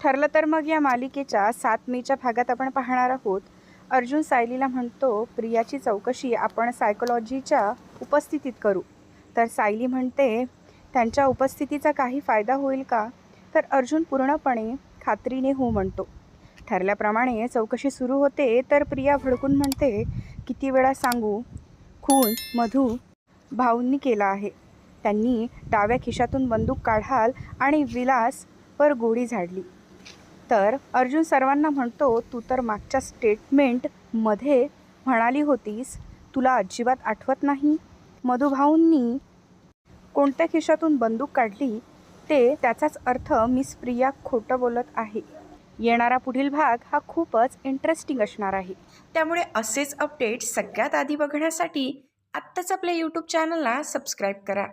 ठरलं तर मग या मालिकेच्या सात मेच्या भागात आपण पाहणार आहोत. अर्जुन सायलीला म्हणतो प्रियाची चौकशी आपण सायकोलॉजीच्या उपस्थितीत करू. तर सायली म्हणते त्यांच्या उपस्थितीचा काही फायदा होईल का? तर अर्जुन पूर्णपणे खात्रीने हो म्हणतो. ठरल्याप्रमाणे चौकशी सुरू होते तर प्रिया भडकून म्हणते किती वेळा सांगू? खून मधू भाऊंनी केला आहे. त्यांनी डाव्या खिशातून बंदूक काढाल आणि विलासवर गोळी झाडली. तर अर्जुन सर्वांना म्हणतो तू तर मागच्या स्टेटमेंटमध्ये म्हणाली होतीस तुला अजिबात आठवत नाही? मधुभाऊंनी कोणत्या खिशातून बंदूक काढली? ते त्याचाच अर्थ मिस प्रिया खोटं बोलत आहे. येणारा पुढील भाग हा खूपच इंटरेस्टिंग असणार आहे. त्यामुळे असेच अपडेट सगळ्यात आधी बघण्यासाठी आत्ताच आपल्या यूट्यूब चॅनलला सबस्क्राईब करा.